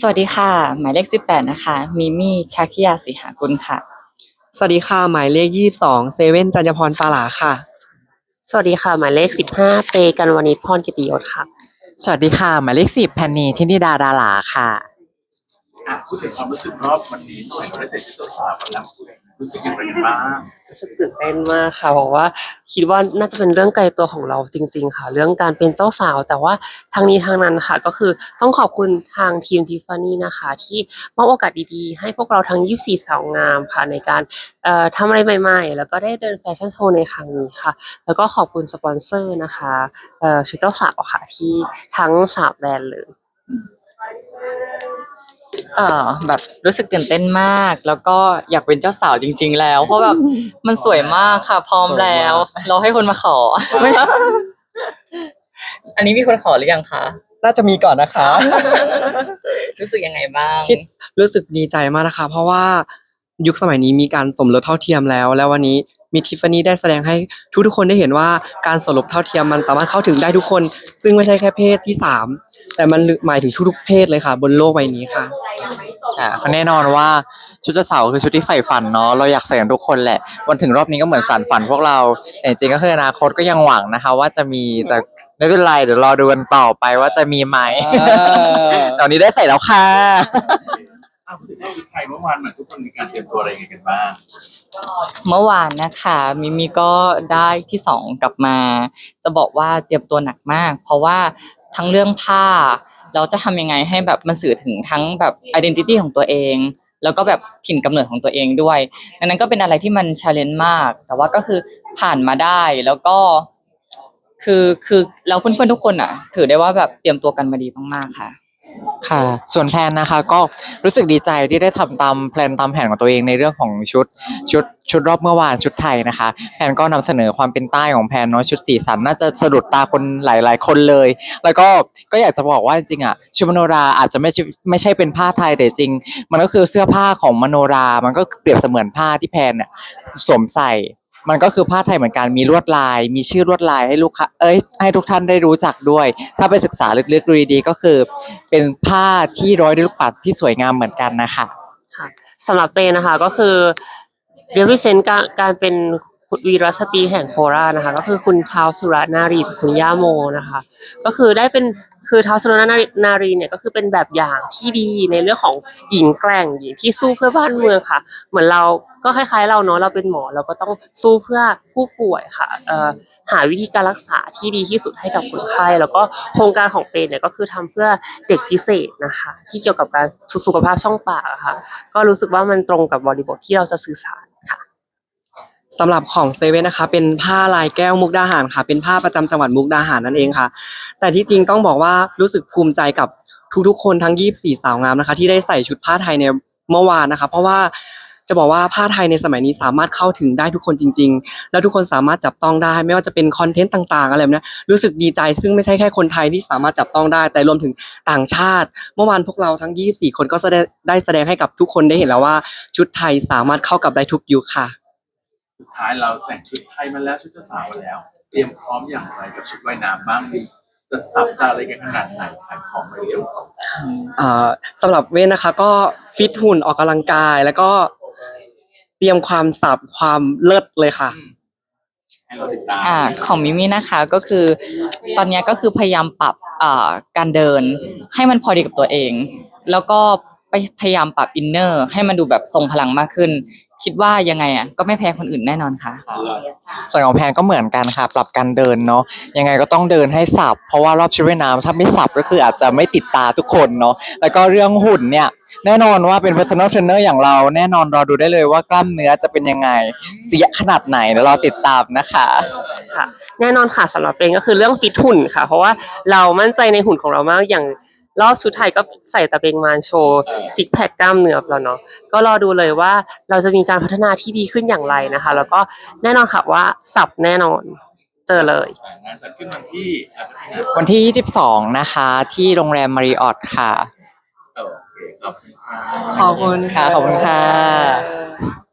สวัสดีค่ะ หมายเลข 18 นะคะ มิมี่ชาคิยาสิหากุลค่ะ สวัสดีค่ะ หมายเลขยี่สิบสองเซเว่นจันยพรปาหลาค่ะ สวัสดีค่ะ หมายเลขสิบห้าเปกันวณิชพรกิติยศค่ะ สวัสดีค่ะ หมายเลขสิบแพนนีทินิดาดาราค่ะ อะพูดถึงความรู้สึกรอบวันนี้หน่อยเราได้เสร็จที่ตัวสาวกันแล้วรู้สึกอย่างไรกันบ้างรู้สึกตื่นเต้นมากค่ะเพราะว่าคิดว่าน่าจะเป็นเรื่องไกลตัวของเราจริง ๆ ค่ะ เรื่องการเป็นเจ้าสาว แต่ว่าทางนี้ทางนั้นค่ะ ก็คือต้องขอบคุณทางทีมทิฟฟานี่นะคะ ที่มอบโอกาสดีๆ ให้พวกเราทั้ง 24 สาวงามค่ะในการเอ่อทำอะไรใหม่ๆ แล้วก็ได้เดินแฟชั่นโชว์ในครั้งนี้ค่ะ แล้วก็ขอบคุณสปอนเซอร์นะคะเอ่อชุดเจ้าสาวค่ะที่ทั้งสามแบรนด์เลย เอ่อแบบรู้สึกตื่นเต้นมาก แล้วก็อยากเป็นเจ้าสาวจริง ๆ แล้ว เพราะแบบมันสวยมากค่ะ พร้อมแล้วเราให้คนมาขอ อันนี้มีคนขอหรือยังคะ น่าจะมีก่อนนะคะ รู้สึกยังไงบ้างคิดรู้สึกดีใจมากนะคะ เพราะว่ายุคสมัยนี้มีการสมรสเท่าเทียมแล้ว แล้ววันนี้ มีทิฟฟานี่ได้แสดงให้ทุกๆคนได้เห็นว่าการสมรสเท่าเทียมมันสามารถเข้าถึงได้ทุกคน ซึ่งไม่ใช่แค่เพศที่สามแต่มันหมายถึงทุกๆเพศเลยค่ะ บนโลกใบนี้ค่ะ อ่าก็แน่นอนว่าชุดเจ้าสาวคือชุดที่ใฝ่ฝันเนาะเราอยากใส่กันทุกคนแหละวันถึงรอบนี้ก็เหมือนสานฝันพวกเราแต่จริงๆก็คืออนาคตก็ยังหวังนะคะ ว่าจะมีแต่ไม่เป็นไรเดี๋ยวรอดูกันต่อไปว่าจะมีไหมตอนนี้ได้ใส่แล้วค่ะอะพูดถึงรอบสุดท้ายเมื่อวานหน่อยทุกคนมีการเตรียมตัวอะไรยังไงกันบ้าง เมื่อวานนะคะมิมิก็ได้ที่สองกลับมา จะบอกว่าเตรียมตัวหนักมาก เพราะว่าทั้งเรื่องผ้า เราจะทำยังไงให้แบบมันสื่อถึงทั้งแบบ identity ของตัวเอง แล้วก็แบบถิ่นกำเนิดของตัวเองด้วยดังนั้นก็เป็นอะไรที่มัน challenge มาก แต่ว่าก็คือผ่านมาได้แล้วก็ คือคือเราเพื่อนๆทุกคนอะ ถือได้ว่าแบบเตรียมตัวกันมาดีมากๆค่ะ ค่ะ ส่วนแพนนะคะก็รู้สึกดีใจที่ได้ทำตามแพลนตามแผนของตัวเองในเรื่องของชุดชุดชุดรอบเมื่อวานชุดไทยนะคะ แพนก็นำเสนอความเป็นใต้ของแพนเนาะชุดสีสันน่าจะสะดุดตาคนหลาย ๆ คนเลย แล้วก็ก็อยากจะบอกว่าจริงๆอะชุดมโนราอาจจะไม่ใช่ไม่ใช่เป็นผ้าไทยแต่จริง มันก็คือเสื้อผ้าของมโนรา มันก็เปรียบเสมือนผ้าที่แพนเนี่ยสวมใส่ มันก็คือผ้าไทยเหมือนกันมีลวดลาย มีชื่อลวดลายให้ลูกค้าเอ้ยให้ทุกท่านได้รู้จักด้วย ถ้าไปศึกษาลึกๆดูดีๆก็คือ เป็นผ้าที่ร้อยด้วยลูกปัดที่สวยงามเหมือนกันนะคะ ค่ะสำหรับเตนะคะก็คือเรียกพิเศษการการเป็น วีรสตรีแห่งโคราชนะคะ ก็คือคุณท้าวสุรนารีคุณย่าโมนะคะ ก็คือได้เป็นคือท้าวสุรนารีนารีเนี่ยก็คือเป็นแบบอย่างที่ดีในเรื่องของหญิงแกร่งหญิงที่สู้เพื่อบ้านเมืองค่ะ เหมือนเราก็คล้ายๆเราเนาะเราเป็นหมอเราก็ต้องสู้เพื่อผู้ป่วยค่ะหาวิธีการรักษาที่ดีที่สุดให้กับคนไข้แล้วก็โครงการของเปนเนี่ยก็คือทำเพื่อเด็กพิเศษนะคะ ที่เกี่ยวกับการสุขภาพช่องปากะค่ะ ก็รู้สึกว่ามันตรงกับบริบทที่เราจะสื่อสาร สำหรับของเซเว่นนะคะ เป็นผ้าลายแก้วมุกดาหารค่ะ เป็นผ้าประจำจังหวัดมุกดาหารนั่นเองค่ะ แต่ที่จริงต้องบอกว่ารู้สึกภูมิใจกับทุกๆคนทั้ง 24 สาวงามนะคะ ที่ได้ใส่ชุดผ้าไทยในเมื่อวานนะคะ เพราะว่าจะบอกว่าผ้าไทยในสมัยนี้สามารถเข้าถึงได้ทุกคนจริง ๆ แล้วทุกคนสามารถจับต้องได้ ไม่ว่าจะเป็นคอนเทนต์ต่างๆอะไรแบบนี้รู้สึกดีใจ ซึ่งไม่ใช่แค่คนไทยที่สามารถจับต้องได้ แต่รวมถึงต่างชาติ เมื่อวานพวกเราทั้ง 24 คนก็ได้แสดงให้กับทุกคนได้เห็นแล้วว่า ชุดไทยสามารถเข้ากับได้ทุกยุคค่ะ สุดท้ายเราแต่งชุดไทยมาแล้วชุดเจ้าสาวมาแล้ว เตรียมพร้อมอย่างไรกับชุดว่ายน้ำบ้างดี จะสับจะอะไรกันขนาดไหนขายของไปเร็วอ่าสำหรับเว้นนะคะก็ฟิตหุ่นออกกำลังกาย แล้วก็เตรียมความสับความเลิศเลยค่ะ ให้เราติดตามอ่าของมิมี่นะคะก็คือตอนเนี้ยก็คือพยายามปรับอ่าการเดินให้มันพอดีกับตัวเอง แล้วก็ไป พยายามปรับอินเนอร์ให้มันดูแบบทรงพลังมากขึ้น คิดว่ายังไงอะก็ไม่แพ้คนอื่นแน่นอนค่ะ ส่วนของแพนก็เหมือนกันค่ะปรับการเดินเนาะยังไงก็ต้องเดินให้สับ เพราะว่ารอบชุดว่ายน้ำถ้าไม่สับก็คืออาจจะไม่ติดตาทุกคนเนาะแล้วก็เรื่องหุ่นเนี่ยแน่นอนว่าเป็น personal trainer อย่างเรา แน่นอนรอดูได้เลยว่ากล้ามเนื้อจะเป็นยังไง เสียขนาดไหนเดี๋ยวรอติดตามนะคะ ค่ะแน่นอนค่ะสำหรับเป็นก็คือเรื่องฟิตหุ่นค่ะ เพราะว่าเรามั่นใจในหุ่นของเรามากอย่าง รอบชุดไทยก็ใส่ตะเบงมานโชว์ซิกแพคกล้ามเนื้อเราเนาะก็รอดูเลยว่าเราจะมีการพัฒนาที่ดีขึ้นอย่างไรนะคะ แล้วก็แน่นอนค่ะว่าสับแน่นอนเจอเลย งานจัดขึ้นวันที่วันที่ 22 นะคะ ที่โรงแรมมาริออทค่ะ โอเคขอบคุณค่ะขอบคุณค่ะขอบคุณค่ะ